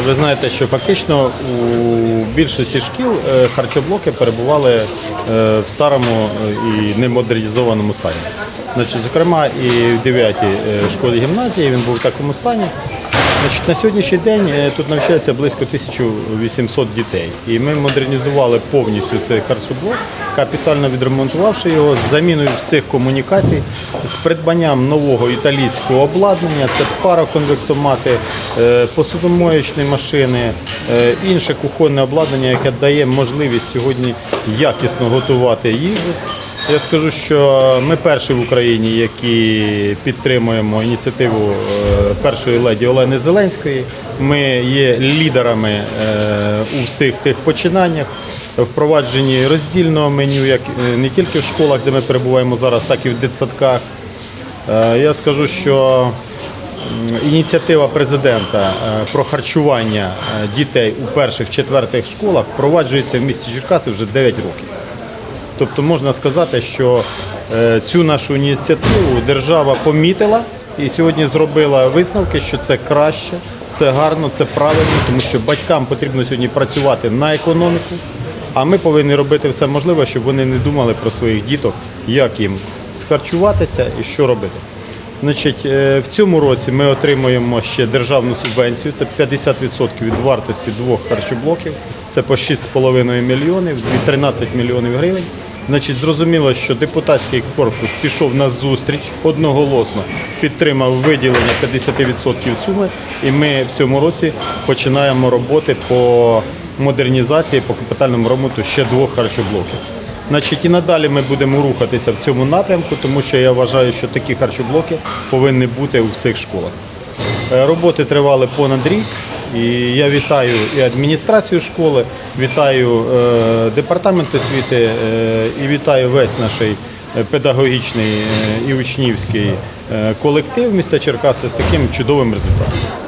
Ви знаєте, що фактично у більшості шкіл е, харчоблоки перебували е, в старому е, і немодернізованому стані. Значить, зокрема, і в 9-й е, школі гімназії він був в такому стані. Значить, на сьогоднішній день е, тут навчається близько 1800 дітей. І ми модернізували повністю цей харчоблок, капітально відремонтувавши його з заміною всіх комунікацій, з придбанням нового італійського обладнання, це пароконвектомати, е, посудомоєчні машини, е, інше кухонне обладнання, яке дає можливість сьогодні якісно готувати їжу. Я скажу, що ми перші в Україні, які підтримуємо ініціативу е, першої леді Олени Зеленської. Ми є лідерами е, у всіх тих починаннях, впровадженні роздільного меню, як е, не тільки в школах, де ми перебуваємо зараз, так і в дитсадках. Я скажу, що ініціатива президента про харчування дітей у перших четвертих школах впроваджується в місті Черкаси вже 9 років. Тобто можна сказати, що е, цю нашу ініціативу держава помітила і сьогодні зробила висновки, що це краще, це гарно, це правильно, тому що батькам потрібно сьогодні працювати на економіку, а ми повинні робити все можливе, щоб вони не думали про своїх діток, як їм схарчуватися і що робити. Значить, е, в цьому році ми отримуємо ще державну субвенцію. Це 50% від вартості двох харчоблоків. Це по 6,5 мільйонів, 13 мільйонів гривень. Значить, зрозуміло, що депутатський корпус пішов на зустріч одноголосно, підтримав виділення 50% суми, і ми в цьому році починаємо роботи по модернізації, по капітальному ремонту ще двох харчоблоків. Значить, і надалі ми будемо рухатися в цьому напрямку, тому що я вважаю, що такі харчоблоки повинні бути у всіх школах. Е, Роботи тривали понад рік, і я вітаю і адміністрацію школи, вітаю е, департамент освіти е, і вітаю весь наш е, педагогічний і учнівський колектив міста Черкаси з таким чудовим результатом.